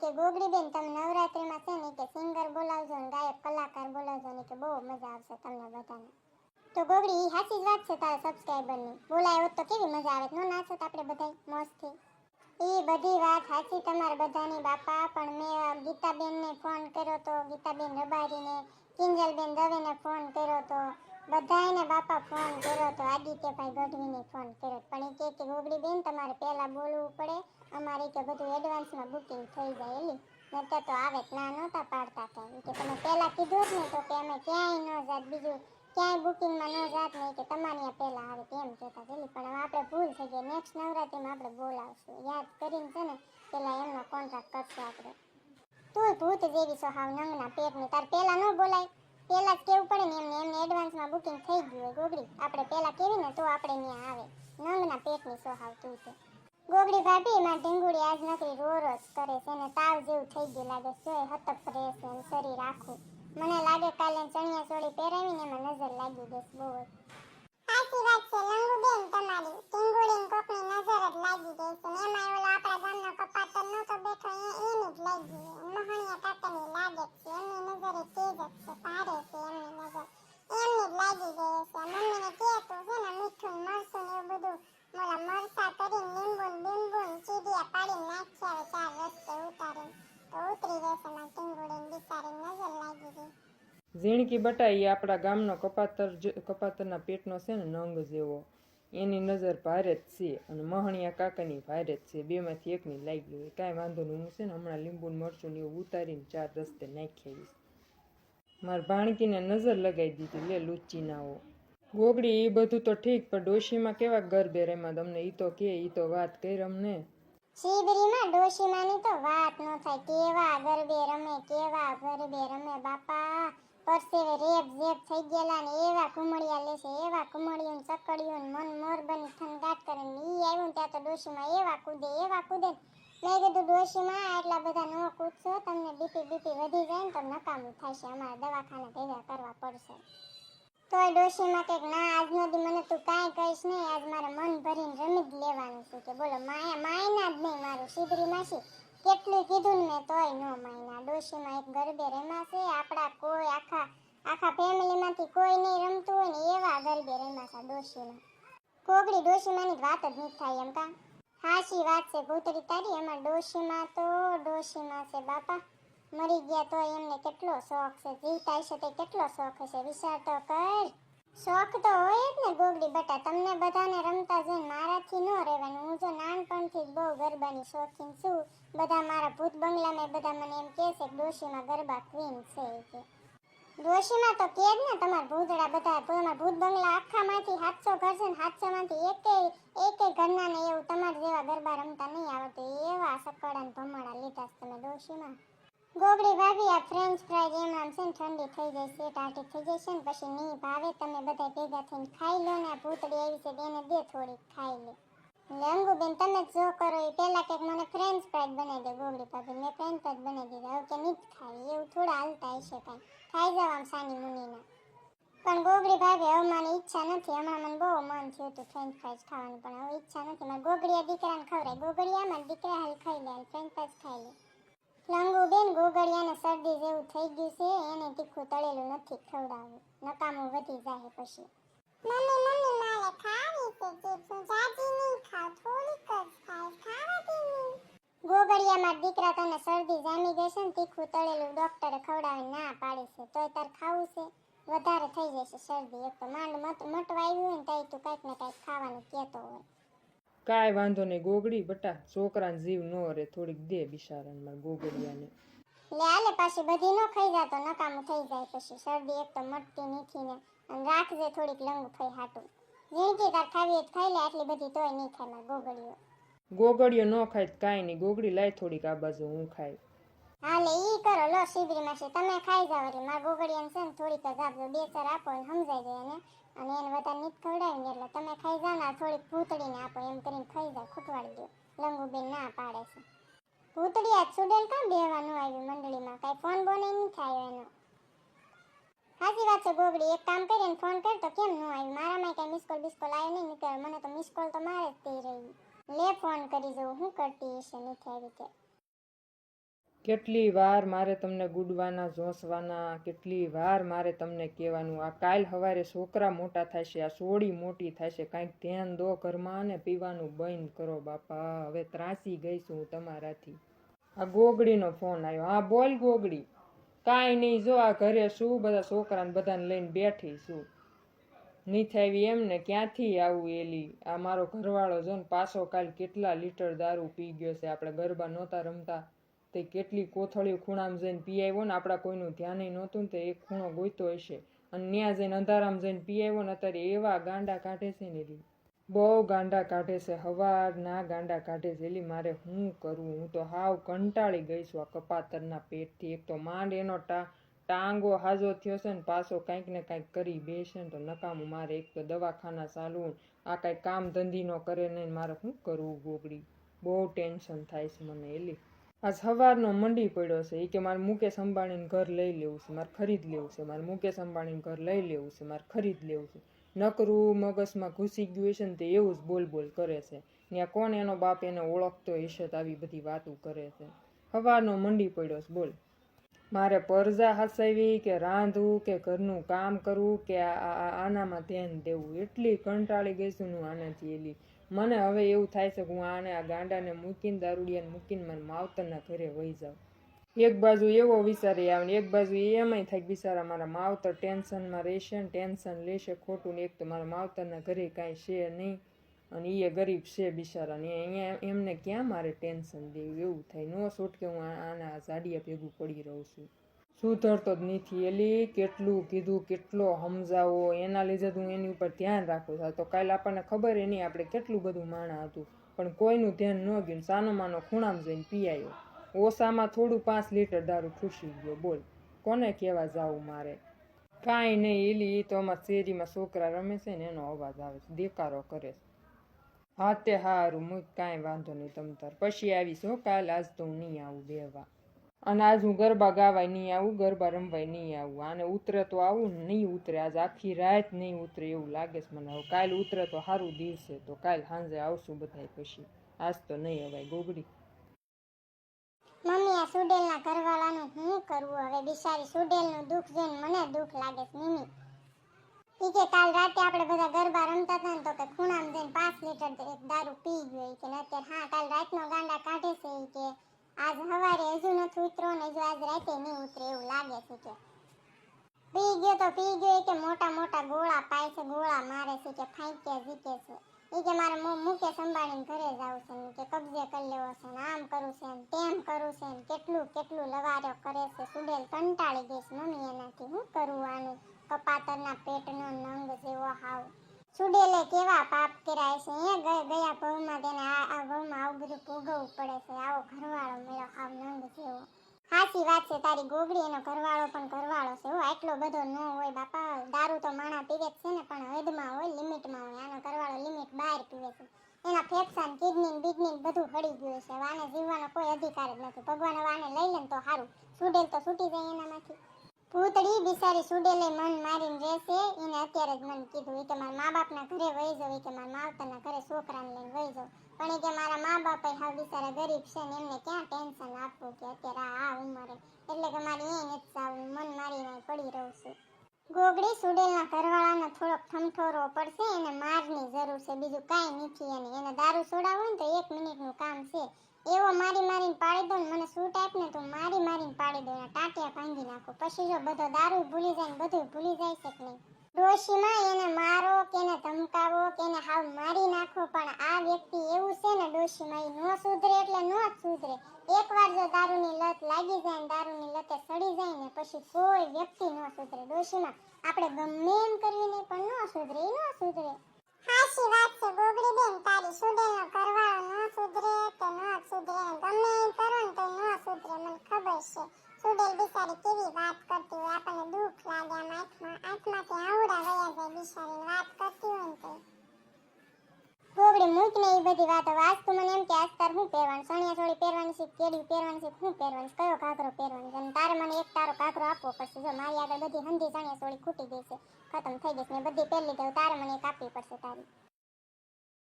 કે ગોગડી બેન તમે નવરાત્રીમાં છે ને કે સિંગર બોલાવજો ને ગાયક, કલાકાર બોલાવજો ને કે બહુ મજા આવશે તમને બધાને. તો ગોગડી એ સાચી જ વાત છે તારા સબસ્ક્રાઈબરની બોલાય હોત તો કેવી મજા આવે? નો નાચત આપણે બધા મોજથી એ બધી વાત સાચી તમારે બધાની. બાપા, પણ મેં ગીતાબેનને ફોન કર્યો તો, ગીતાબેન રબારીને, કિંજલબેન દવેને ફોન કર્યો તો બધાને બાપા ફોન કર્યો તો, આદિત્યભાઈ ગઢવીને ફોન કર્યો. પણ એ કે ગોગડી બેન તમારે પહેલાં બોલવું પડે. અમારે કે બધું એડવાન્સમાં બુકિંગ થઈ જાય એલી નતર તો આવે ના, નહોતા પાડતા કાંઈ કે તમે પહેલાં કીધું જ ને તો કે અમે ક્યાંય ન જાત, બીજું ક્યાંય બુકિંગમાં ન જાત નહીં કે તમારે ત્યાં પહેલાં આવે તેમ કહેતા પેલી પણ આપણે ભૂલ થઈ ગઈ નેક્સ્ટ નવરાત્રિમાં આપણે બોલાવશું. યાદ કરીને છે ને, પહેલાં એમનો કોન્ટ્રાક્ટ કરશું આપણે. તું ભૂત જેવી છો હાવ નંગના પેટની. તાર પહેલાં ન બોલાય. પહેલાં જ કેવું પડે ને એમને? એમને એડવાન્સમાં બુકિંગ થઈ ગયું હોય ગોગડી આપણે પહેલાં કેવી ને તો આપણે ત્યાં આવે. નંગના પેટની સોહાવ તું તો ગોગડી ભાભી માં ઢીંગુડી આજ નકરી રો કરે છે ને તાવ જેવું થઈ ગયું લાગે છે. હતક હતપ રહેશે ને શરીર આખું. મને લાગે કાલે ચણિયા ચોળી પહેરાવીને એમાં નજર લાગી ગઈ બહુ સાચી વાત છે લંગુ બેન તમારી. ટીંગુડી કોકની નજર જ લાગી ગઈ છે ને એમાં ઓલો આપણા ગામનો કપાતર નહોતો બેઠો એ એની જ લાગી મહણિયા કાકાની લાગે જ છે એમની નજર એ તેજ જ છે ભારે છે એમની નજર એમની જ લાગી ગઈ છે મમ્મીને કહે તું છે ને મીઠું ને મરચું ને એવું બધું મોલા મરચા કરીને લીંબુ ને લીંબુ ને ચીડિયા પાડીને નાખી આવે ચાર રસ્તે ઉતારીને તો ઉતરી જશે માં ટીંગુડી બિચારી નજર લાગી ગઈ ઝીણકી બટા એ આપણા ગામનો કપાતર કપાતરના પેટનો છે ને નંગ જેવો. એની નજર ભારે જ છે અને મહણિયા કાકાની ભારે જ છે. બેમાંથી એકની લાગી હોય. કાંઈ વાંધો નહીં. હું છે ને હમણાં લીંબુ મરચું ને એવું ઉતારીને ચાર રસ્તે નાખી આવીશ. મારા ભાણકીને નજર લગાવી દીધી. લે, લુચ્ચી નાઓ ગોગડી એ બધું તો ઠીક, પણ ડોશીમાં કેવા ગરબે રેમાં તમને? એ તો કે, ઈ તો વાત કરી અમને. શિબરીમાં ડોશીમાની તો વાત ન થાય. કેવા ગરબે રમે કેવા ગરબે રમે બાપા? પરસેવે રેબ ઝેપ થઈ ગયેલા ને એવા કુમળિયા લેશે, એવા ને ચકડિયું મન મોર બની થનગાટ કરે ને ઈ આવ્યું ત્યાં તો ડોશીમાં એવા કૂદે એવા કૂદે મેં કીધું, ડોશીમાં આટલા બધા ન કૂદશો, તમને બીપી બીપી વધી જાય ને તો નકામું થશે અમારે દવાખાના ભેગા કરવા પડશે. તોય ડોશીમાં કંઈક, ના આજનો દી, મને તું કાંઈ કહીશ નહીં, આજ મારે મન ભરીને રમી જ લેવાનું છું. કે બોલો, માયા, માયના જ નહીં, મારું સીધરી માસી. કેટલું કીધું ને મેં તોય નો માયના. ડોશીમાં એક ગરબે રમાશે આપણા કોઈ આખા આખા ફેમિલીમાંથી કોઈ નહીં રમતું હોય ને એવા ગરબે રમાશે ડોશીમાં કોગડી ડોશીમાંની વાત જ નહીં થાય એમ કા. હાશી વાત છે ભૂતરી તારી. એમાં ડોશીમાં તો, ડોશીમાં છે બાપા. મરી ગયા તો એમને કેટલો શોખ છે. જીવતા હશે તે કેટલો શોખ હશે. વિચાર તો કર. શોખ તો હોય જ ને ગોગડી બટા. તમને બધાને રમતા જોઈને મારાથી ન રહેવાનું. હું જો નાનપણથી જ બહુ ગરબાની શોખીન છું. બધા મારા ભૂત બંગલામાં બધા મને એમ કહે છે કે ડોશીમાં ગરબા ક્વીન છે કે. ડોશીમાં તો કે જ ને તમારા ભૂતડા બધા. તમારા ભૂત બંગલા આખામાંથી સાતસો ઘર છે ને સાતસોમાંથી એકે એકે ઘરના ને એવું તમારા જેવા ગરબા રમતા નહીં આવડતું. એવા સકડા ને ભમરડા લીધા તમે ડોશીમાં. ગોગડી ભાભી, આ ફ્રેન્ચ ફ્રાઈઝ એમ આમ છે ને ઠંડી થઈ જાય છે ટાટી થઈ જશે ને, પછી નહીં ભાવે, તમે બધા ભેગા થઈને ખાઈ લો ને, આ ભૂતળી આવી છે તો એને દે થોડીક, ખાઈ લે. લંગુ બેન તમે જો કરો, એ પહેલા કંઈક મને ફ્રેન્ચ ફ્રાઈઝ બનાવી દે ગોગડી ભાભી, મેં ફ્રેન્ચ ફ્રાઈઝ બનાવી દીધા, હવે કે નહીં જ ખાવી, એવું થોડા હાલતા હશે કાંઈ. ખાઈ જાવ આમ સાની મુનીના. પણ ગોગડી ભાભી, હવે મને ઈચ્છા નથી, હમણાં મને બહુ મન થયું હતું ફ્રેન્ચ ફ્રાઈઝ ખાવાનું, પણ હવે ઈચ્છા નથી, મારે ગોગડીયા દીકરાને ખવડાય ગોગડીયા મારા દીકરા હાલ ખાઈ લે ફ્રેન્ચ ફ્રાઈઝ ખાઈ લે. લંગુ બેન ગોગડિયાને શરદી જેવું થઈ ગયું છે એને તીખું તળેલું નથી ખવડાવ્યું. નકામું વધી જાય પછી. મમ્મી મમ્મી મારે ખાવી છે ચિપ્સ હું જાજી નહીં ખાવ થોડીક જ ખાઈશ ખાવાતી નહીં. ગોગડિયામાં દીકરા તને શરદી જામી ગઈ છે ને તીખું તળેલું ડોક્ટરે ખવડાવી ના પાડી છે તોય તાર ખાવું છે. વધારે થઈ જશે શરદી એક તો માંડ મટ મટવા આવ્યું હોય ને તઈ તું કંઈક ને કંઈક ખાવાનું કહેતો હોય. કાંઈ વાંધો નહીં ગોગડી બટા છોકરાને જીવ ન રે થોડીક દે બિચારાને મારા ગોગડિયાને લે આલે પાછી બધી નો ખાઈ જાતો નકામું થઈ જાય પછી. શરદી એક તો મટતી નથી ને અને રાખજે થોડીક લંગ ખાઈ હાટું. જિંદગી તાર ખાવી ખાઈ લે આટલી બધી તોય નહીં ખાય માર ગોગડીઓ ગોગડીઓ ન ખાય કાંઈ નહીં. ગોગડી લાય થોડીક આ બાજુ હું ખાય હાલે ઈ કરો લો શિબરી માસી તમે ખાઈ જાવ એટલે માર ગોગડીયાને છે ને થોડીક જ આપજો. બે ચાર આપો ને સમજાઈ જાય એને. અને એને વધારે નીત ખવડાવીને એટલે તમે ખાઈ જાવ ને આ થોડીક ભૂતળીને આપો એમ કરીને ખાઈ જાવ ખૂટવાડી દો લંગુબેન ના પાડે છે આ કાં બેવાનું આવ્યું મંડળીમાં. કાંઈ ફોન બોન નહીં થાય એનો. સાચી વાત છે ગોગડી. એક કામ કરીને ફોન કર તો કેમ ન આવ્યું? મારામાં કઈ મિસ કોલ બિસ્કોલ આવ્યો નહીં. નીકળ્યો. મને તો મિસ કોલ તો મારે જ થઈ રહી લે ફોન કરી જવું હું કરતી હશે નથી આવી તે કેટલી વાર મારે તમને ગુડવાના, જોસવાના, કેટલી વાર મારે તમને કહેવાનું, આ કાલ સવારે છોકરા મોટા થશે, આ સોડી મોટી થશે. કાંઈક ધ્યાન દો, ઘરમાં અને પીવાનું બંધ કરો, બાપા. હવે ત્રાસી ગઈ છું હું તમારાથી. આ ગોગડીનો ફોન આવ્યો. હા, બોલ ગોગડી કાંઈ નહીં, જો આ ઘરે શું બધા છોકરાને બધાને લઈને બેઠી શું નહીં થાય એમ ને ક્યાંથી આવું એલી? આ મારો ઘરવાળો જો ને પાછો કાલ કેટલા લીટર દારૂ પી ગયો છે. આપણે ગરબા નહોતા રમતા. તે કેટલી કોથળીઓ ખૂણામાં જઈને પી આવ્યો ને આપણા કોઈનું ધ્યાન નહોતું ને તે એક ખૂણો ગોઈતો હશે. અને ત્યાં જઈને અંધારામાં જઈને પી આવ્યો ને અત્યારે એવા ગાંડા કાઢે છે ને એલી. બહુ ગાંડા કાઢે છે, હવારના ગાંડા કાઢે છે. એલી મારે શું કરવું હું તો હાવ કંટાળી ગઈ છું આ કપાતરના પેટથી. એક તો માંડ એનો ટા, ટાંગો હાજો થયો છે ને પાછો કાંઈક ને કાંઈક કરી બેસે ને તો નકામું મારે. એક તો દવાખાના ચાલુ ને આ કાંઈ કામ ધંધી નો કરે નહીં મારે શું કરવું ગોગડી? બહુ ટેન્શન થાય છે મને એલી. આજ સવારનો મંડી પડ્યો છે. એ કે મારે મુકેશ અંબાણીને ઘર લઈ લેવું છે. મારે ખરીદ લેવું છે. મારે મુકેશ અંબાણીને ઘર લઈ લેવું છે. મારે ખરીદ લેવું છે. નકરું મગજમાં ઘૂસી ગયું હશે ને તે એવું જ બોલ બોલ કરે છે. ત્યાં કોણ એનો બાપ એને ઓળખતો હશે આવી બધી વાતો કરે છે. હવાનો મંડી પડ્યો છે, બોલ. મારે પરજા હસાવી કે રાંધવું કે ઘરનું કામ કરવું કે આનામાં ધ્યાન દેવું? એટલી કંટાળી ગઈ છું હું આનાથી એલી. મને હવે એવું થાય છે કે હું આને આ ગાંડાને મૂકીને દારૂડિયાને મૂકીને મને માવતરના ઘરે વહી જાઉં. એક બાજુ એવો વિચારે આવે એક બાજુ એમાંય થાય બિચારા મારા માવતર ટેન્શનમાં રહેશે ને ટેન્શન લેશે ખોટું ને એક તો મારા માવતરના ઘરે કાંઈ છે નહીં અને એ ગરીબ છે બિચારાને અહીંયા એમને ક્યાં મારે ટેન્શન દેવું? એવું થાય. નો છૂટકે હું આના ઝાડિયા ભેગું પડી રહું છું. સુધરતો જ નથી એલી. કેટલું કીધું, કેટલો સમજાવો. એના લીધે હું એની ઉપર ધ્યાન રાખું છું. તો કાલે આપણને ખબર એ નહીં આપણે કેટલું બધું માણા હતું. પણ કોઈનું ધ્યાન ન ગયું સાનો માનો ખૂણામાં જઈને પી ઓછામાં થોડું પાંચ લીટર દારૂ ઠૂસી ગયો. બોલ, કોને કહેવા જાવું મારે? કાંઈ નહીં એલી એ તો અમારા શેરીમાં છોકરા રમે છે ને, એનો અવાજ આવે છે, દેકારો કરે છે. હા, તે હારું મૂક કાંઈ વાંધો નહીં તમ તાર. પછી આવીશ હો કાલ, આજ તો હું નહીં આવું બેવા અને આજ હું ગરબા ગાવાય નહીં આવું, ગરબા રમવાય નહીં આવું. આને ઉતરે તો આવું નહીં ઉતરે. આજ આખી રાત નહીં ઉતરે એવું લાગે છે મને. હવે કાલ ઉતરે તો સારું દિવસે તો કાલ સાંજે આવશું બધાય પછી. આજ તો નહીં અવાય, ગોગડી. મમ્મી આ સુડેલના ઘરવાળાનું શું કરવું? હવે બિચારી સુડેલનું દુઃખ જોઈને મને દુઃખ લાગે છે, મમ્મી. ઈ કે કાલ રાતે આપણે બધા ગરબા રમતા હતા ને તો કે ખૂણામાં જઈને પાંચ લીટર એક દારૂ પી ગયો કે અત્યારે હા, કાલ રાતનો ગાંડા કાઢે છે ઈ કે, આજ સવારે હજુ નથી ઉતરો ને હજુ આજ રાતે નહીં ઉતરે એવું લાગે છે કે. પી ગયો તો પી ગયો કે મોટા મોટા ગોળા પાય છે, ગોળા મારે છે કે ફાંક્યા જીતે છે. કે મારે મુકેશ અંબાણીને ઘરે જવું છે કે કબજે કરી લેવો છે ને આમ કરું છે ને તેમ કરું છે ને કેટલું કેટલું લવાર્યો કરે છે, સુડેલ કંટાળી ગઈશ મમ્મી એનાથી. હું કરું આનું? કપાતરના પેટનો નંગ જેવો હાવ. સુડેલે કેવા પાપ કર્યા છે એ ગયા ભવમાં તેને આ ભવમાં આવું બધું ભોગવવું પડે છે. આવો ઘરવાળો મેળો હાવ નંગ જેવો. સાચી વાત છે, તારી ગોગડી એનો ઘરવાળો પણ ઘરવાળો છે હો. આટલો બધો ન હોય બાપા. દારૂ તો માણા પીવે છે ને પણ હદમાં હોય લિમિટમાં હોય આનો ઘરવાળો લિમિટ બહાર પીવે છે. એના ફેફસા કિડની બીડની બધું હળી ગયું છે. વાને જીવવાનો કોઈ અધિકાર જ નથી. ભગવાન વાને લઈ લે તો સારું સુડેલ તો છૂટી જાય એનામાંથી. પૂતળી બિચારી સુડેલે મન મારીને રહેશે. એને અત્યારે જ મને કીધું એ કે મારા મા બાપના ઘરે વહી જાવ કે મારા માવતરના ઘરે છોકરાને લઈને વહી જાવ પણ એ કે મારા મા બાપ હાવ બિચારા ગરીબ છે ને એમને ક્યાં ટેન્શન આપવું કે અત્યારે આ ઉંમરે? એટલે કે મારે એ નથી મન મારીને પડી રહું છું. ગોગડી સુડેલના ઘરવાળાનો થોડોક ઠમઠોરો પડશે એને મારની જરૂર છે. બીજું કાંઈ નથી એની એને દારૂ છોડાવો ને તો એક મિનિટનું કામ છે. એવો મારી મારીને પાડી દો ને મને સૂટ આપ ને તો મારી મારીને પાડી દો એના ટાંટિયા ભાંગી નાખો. પછી જો બધો દારૂ ભૂલી જાય ને બધું ભૂલી જાય છે કે નહીં? ડોશીમાં એને મારો કે ધમકાવો કે હાવ મારી નાખો, પણ આ વ્યક્તિ એવું છે ને ડોશીમાં નો સુધરે એટલે નો જ સુધરે. એકવાર જો દારૂની લત લાગી જાય ને દારૂની લતે સડી જાય ને પછી કોઈ વ્યક્તિ નો સુધરે. ડોશીમાં આપણે ગમે એમ કરીને પણ નો સુધરે ન નો સુધરે. હાશી વાત છે ગોગડી બેન તારી સુડેલનો કરવાળો નો સુધરે તો નો સુધરે. ગમે એમ કરો ને તો નો સુધરે, મને ખબર છે. સુડેલ બિચારી કેવી વાત કરતી હોય, આપણને દુઃખ લાગે આમ આંખમાં. આંખમાંથી આવડા વયા જાય બિચારી વાત કરતી હોય ને તો. ગોગડી મૂક ને એ બધી વાતો. આજ મને એમ કે, આજ હું પહેરવાનું? સણિયા ચોળી પહેરવાની છે કેડી પહેરવાની છે? હું પહેરવાની? કયો કાકરો પહેરવાની? અને તારે મને એક તારો કાકરો આપવો પડશે. જો મારી આગળ બધી હંધી સણિયા ચોળી ખૂટી ગઈ ખતમ થઈ ગઈ છે બધી પહેરી લીધી તારે મને એક આપવી પડશે તારી.